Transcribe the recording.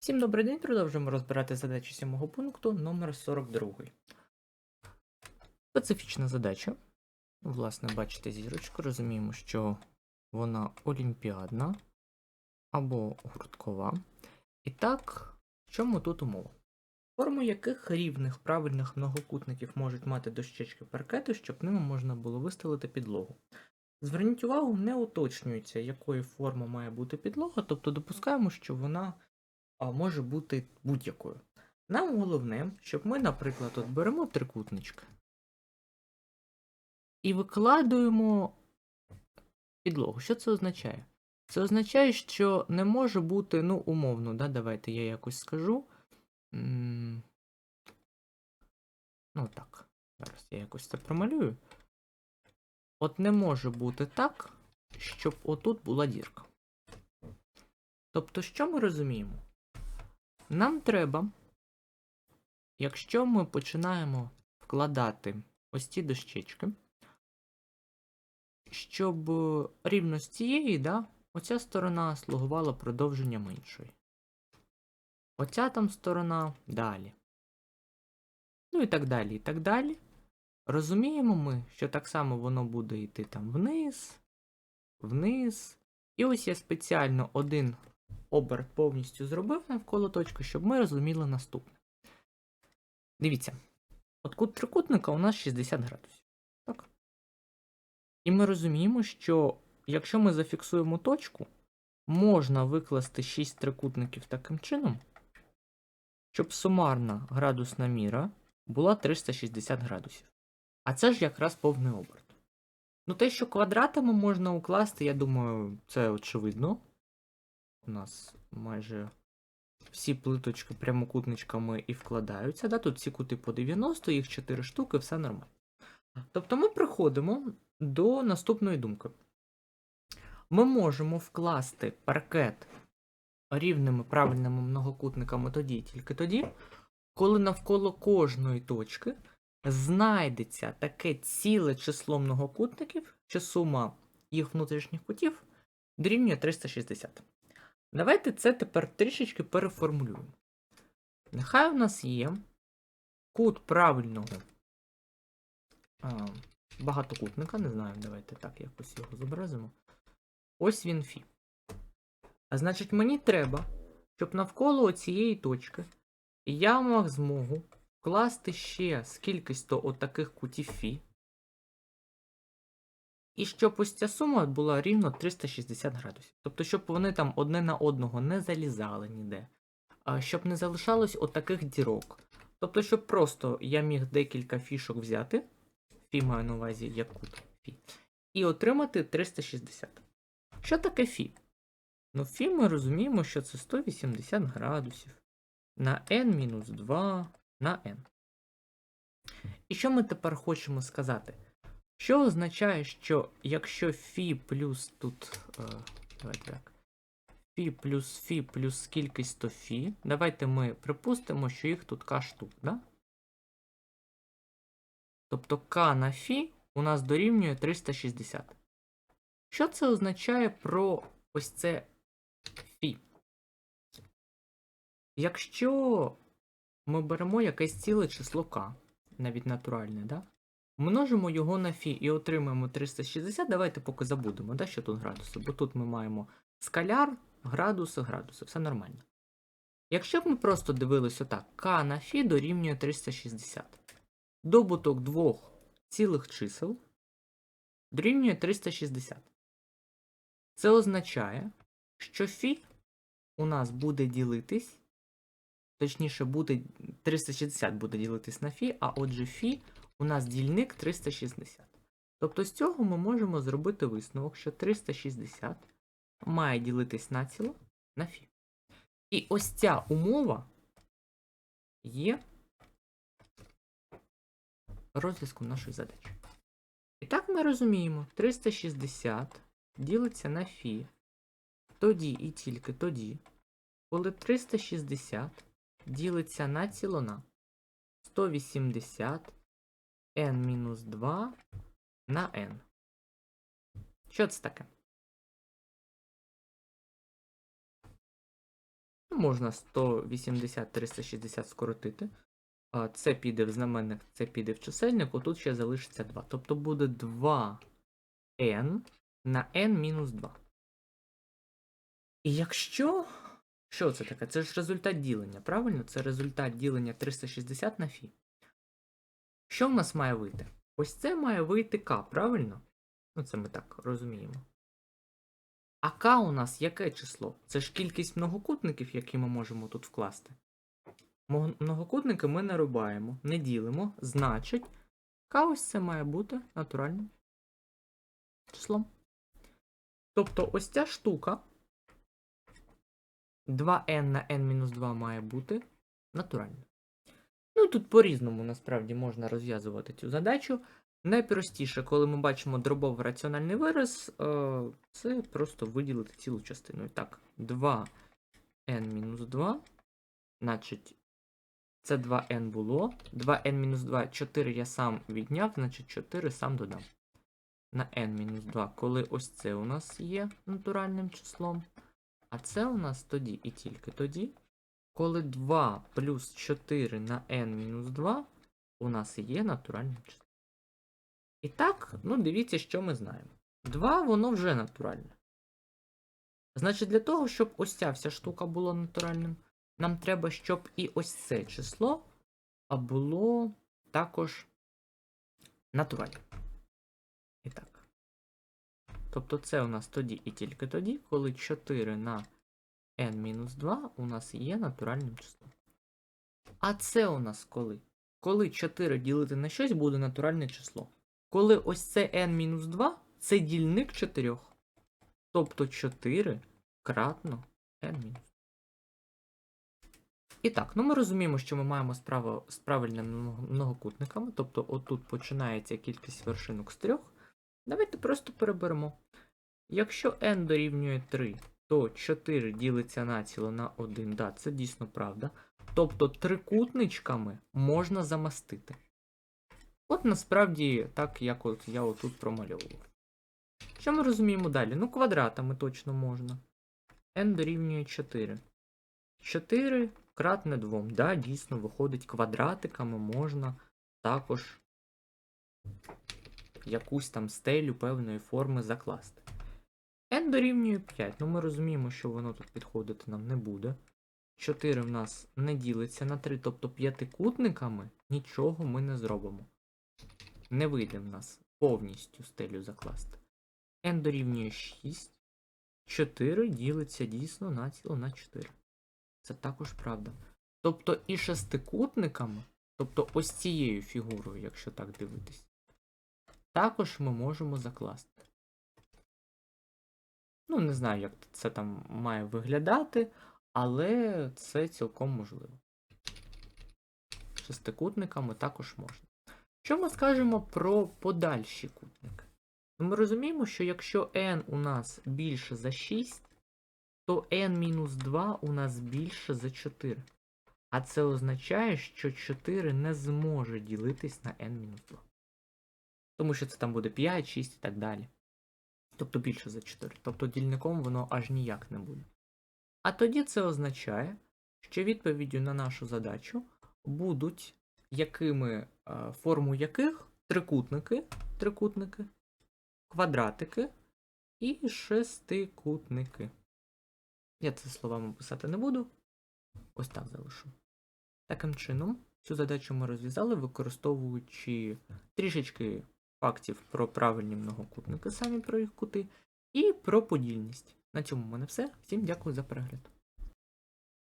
Всім добрий день, продовжуємо розбирати задачі сьомого пункту номер 42. Специфічна задача. Власне, бачите зірочку, розуміємо, що вона олімпіадна або гурткова. І так, в чому тут умова? Форму яких рівних правильних многокутників можуть мати дощечки паркету, щоб ними можна було вистелити підлогу. Зверніть увагу, не уточнюється, якої форми має бути підлога, тобто допускаємо, що вона а, може бути будь-якою. Нам головне, щоб ми, наприклад, от беремо трикутнички і викладуємо підлогу. Що це означає? Це означає, що не може бути, ну, умовно, да, давайте я якось скажу. Ну так, зараз я якось це промалюю. От не може бути так, щоб отут була дірка. Тобто, що ми розуміємо? Нам треба, якщо ми починаємо вкладати ось ці дощечки, щоб е, рівно з цієї, да, оця сторона слугувала продовженням іншої. Оця там сторона далі. Ну і так далі, і так далі. Розуміємо ми, що так само воно буде йти там вниз, вниз. І ось я спеціально один оберт повністю зробив навколо точки, щоб ми розуміли наступне. Дивіться, от кут трикутника у нас 60 градусів. Так? І ми розуміємо, що якщо ми зафіксуємо точку, можна викласти 6 трикутників таким чином, щоб сумарна градусна міра була 360 градусів. А це ж якраз повний оберт. Ну, те, що квадратами можна укласти, я думаю, це очевидно. У нас майже всі плиточки прямокутничками і вкладаються. Да? Тут ці кути по 90, їх 4 штуки, все нормально. Тобто ми приходимо до наступної думки. Ми можемо вкласти паркет рівними правильними многокутниками тоді тільки тоді, коли навколо кожної точки знайдеться таке ціле число многокутників, що сума їх внутрішніх кутів дорівнює 360. Давайте це тепер трішечки переформулюємо. Нехай у нас є кут правильного а, багатокутника, не знаю, давайте так якось його зобразимо. Ось він фі. А значить, мені треба, щоб навколо цієї точки я мав змогу вкласти ще скількись то отаких кутів фі. І щоб ось ця сума була рівно 360 градусів. Тобто, щоб вони там одне на одного не залізали ніде, щоб не залишалось отаких дірок. Тобто, щоб просто я міг декілька фішок взяти, фі маю на увазі як фі, і отримати 360. Що таке фі? Ну, фі ми розуміємо, що це 180 градусів на n-2 на n. І що ми тепер хочемо сказати? Що означає, що якщо фі плюс тут. Е, давайте так. Фі плюс фі плюс кількість то фі. Давайте ми припустимо, що їх тут k штук, да? Тобто k на фі у нас дорівнює 360. Що це означає про ось це фі? Якщо ми беремо якесь ціле число k, навіть натуральне, да? Множимо його на фі і отримаємо 360. Давайте поки забудемо, да, що тут градуси, бо тут ми маємо скаляр, градуси, градуси, все нормально. Якщо б ми просто дивилися так, k на фі дорівнює 360. Добуток двох цілих чисел дорівнює 360. Це означає, що фі у нас буде ділитись точніше, буде 360 буде ділитись на фі, а отже, фі у нас дільник 360. Тобто з цього ми можемо зробити висновок, що 360 має ділитись націло на фі. І ось ця умова є розв'язком нашої задачі. І так ми розуміємо, 360 ділиться на фі тоді і тільки тоді, коли 360 ділиться на цілона 180 n-2 на n. Що це таке? Ну, можна 180, 360 скоротити. Це піде в знаменник, це піде в чисельник, отут ще залишиться 2. Тобто буде 2n на n мінус 2. І якщо. Що це таке? Це ж результат ділення, правильно? Це результат ділення 360 на фі. Що в нас має вийти? Ось це має вийти k, правильно? Ну, це ми так розуміємо. А k у нас яке число? Це ж кількість многокутників, які ми можемо тут вкласти. Многокутники ми не рубаємо, не ділимо, значить, k ось це має бути натуральним числом. Тобто ось ця штука 2n на n-2 має бути натуральною. Ну, тут по-різному насправді можна розв'язувати цю задачу. Найпростіше, коли ми бачимо дробовий раціональний вираз, е, це просто виділити цілу частину. І так, 2n-2, значить, це 2n було. 2n-2, 4 я сам відняв, значить 4 сам додам. На n-2, коли ось це у нас є натуральним числом. А це у нас тоді і тільки тоді, коли 2 плюс 4 на n-2 у нас є натуральним числом. І так, ну дивіться, що ми знаємо. 2 воно вже натуральне. Значить, для того, щоб ось ця вся штука була натуральним, нам треба, щоб і ось це число було також натуральним. І так. Тобто це у нас тоді і тільки тоді, коли 4 на n-2 у нас є натуральним числом. А це у нас коли? Коли 4 ділити на щось буде натуральне число. Коли ось це n-2 це дільник 4. Тобто 4 кратно n-. І так, ну ми розуміємо, що ми маємо справу з правильними многокутниками, тобто отут починається кількість вершинок з 3. Давайте просто переберемо. Якщо n дорівнює 3, то 4 ділиться націло на 1. Да, це дійсно правда. Тобто трикутничками можна замастити. От насправді так, як от я отут промальовував. Що ми розуміємо далі? Ну, квадратами точно можна. n дорівнює 4. 4 кратне 2. Да, дійсно, виходить, квадратиками можна також якусь там стелю певної форми закласти. N дорівнює 5. Ну ми розуміємо, що воно тут підходити нам не буде. 4 в нас не ділиться на 3, тобто п'ятикутниками нічого ми не зробимо. Не вийде в нас повністю стелю закласти. n дорівнює 6. 4 ділиться дійсно на ціло на 4. Це також правда. Тобто і шестикутниками, тобто ось цією фігурою, якщо так дивитись, також ми можемо закласти. Ну, не знаю, як це там має виглядати, але це цілком можливо. Шестикутниками також можна. Що ми скажемо про подальші кутники? Ну, Ми розуміємо, що якщо n у нас більше за 6, то n-2 у нас більше за 4. А це означає, що 4 не зможе ділитись на n-2. Тому що це там буде 5, 6 і так далі. Тобто більше за 4. Тобто дільником воно аж ніяк не буде. А тоді це означає, що відповіддю на нашу задачу будуть якими, е, форму яких трикутники, трикутники, квадратики і шестикутники. Я це словами писати не буду. Ось так залишу. Таким чином, цю задачу ми розв'язали, використовуючи трішечки фактів про правильні многокутники, самі про їх кути, і про подільність. На цьому в мене все. Всім дякую за перегляд.